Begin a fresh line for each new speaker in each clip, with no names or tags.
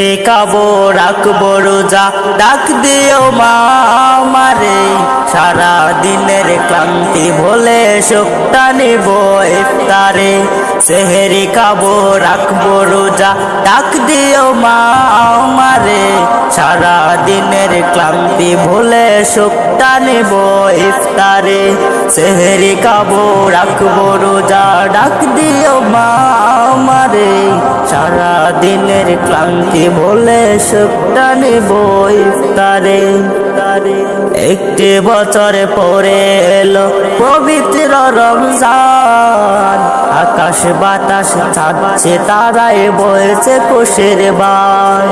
সেহেরে কাবো, রাখব রোজা। ডাক দিও মা আমারে। সারা দিনের ক্লান্তি ভোলে শোকটা নিব ইফতারে। সেহেরি কাবো, রাখব রোজা। ডাক দিও মা আমারে। সারা দিনের ক্লান্তি ভোলে শোকটা নিব ইফতারে। সেহেরি কাবো, রাখব রোজা। ডাক দিও মা আমারে। সারা দিনের ক্লান্তি ভোলে শোকটা নিব ইফতারে একটি বছর পরে এলো পবিত্র রমজান। আকাশ বাতাস ছাড়ছে, তারাই বলছে কুশের বান।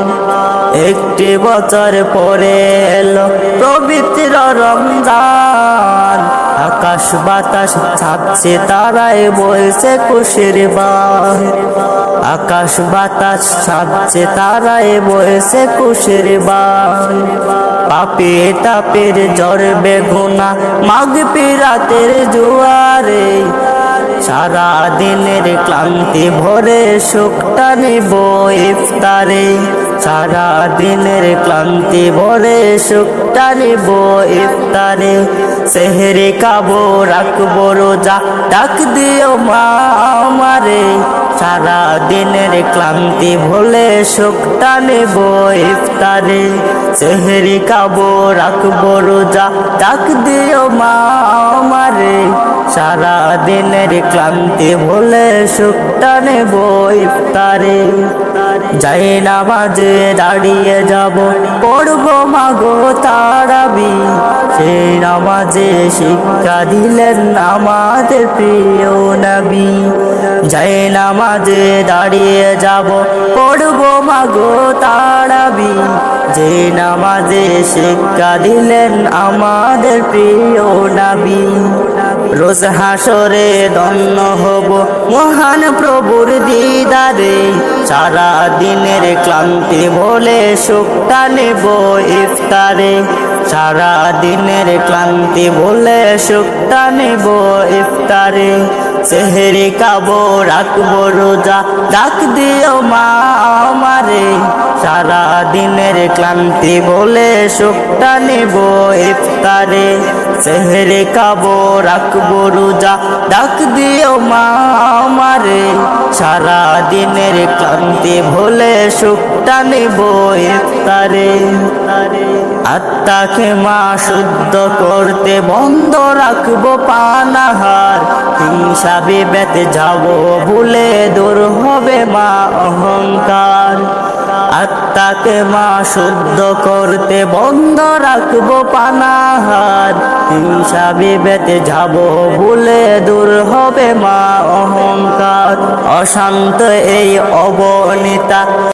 একটি বছর পরে এলো পবিত্র রমজান। আকাশ বাতাস ছাপছে তারাই বলছে খুশির বান। আকাশ, বাতাস ছাপছে তারাই বলছে খুশির বান। পাপে তাপের জ্বর বেগুনা মাঘ পিরাতের জুয়ারে সারা দিনের ক্লান্তি ভরে সুখটা নিব ইফতারে। সারা দিনের ক্লান্তি ভরে সুখটা নিব ইফতারে। সেহেরে কাবো রাখব রোজা, ডাক দিও মা আমারে। সারা দিনের ক্লান্তি ভোলে সুখটা নেব ইফতারে। সেহেরি কাবো রাখব রোজা, ডাক দিও মা সারা দিনের ক্লান্তি ভোলে সুখটা নেব ইফতারে যাই নামাজে দাঁড়িয়ে যাব, পড়ব মাগো তারাবি। সেই নামাজে শিক্ষা দিলেন আমাদের প্রিয় নবী। যাই নামাজে দাঁড়িয়ে যাব, পড়ব মাগো তারাবি। যে নামাজে শিক্ষা দিলেন আমাদের প্রিয় নবী। রোজ হাসরে দন্ন হব মহান প্রভুর দিদারে। সারা দিনের ক্লান্তি বলে সুখটা নেব ইফতারে। সারা দিনের ক্লান্তি বলে সুখটা নেব ইফতারে। সেহেরি কাবো রাখব রোজা, ডাক দিও মা আমারে। সারা দিনের ক্লান্তি বলে সুখটা নেব ইফতারে। সেহেরে কাবো, রাখব রোজা। ডাক দিও মা আমারে সারা দিনের ক্লান্তি ভোলে সুখটা নেব ইফতারে। আত্মাকে মা শুদ্ধ করতে বন্ধ রাখব পানাহার। হিংসাবে বেতে যাব ভুলে দূর হবে মা অহংকার। আত্মাকে মা শুদ্ধ করতে বন্ধ রাখব পানাহার। হিংসা বিবেতে যাব ভুলে দূর হবে মা অহংকার। অশান্ত এই অবনীতা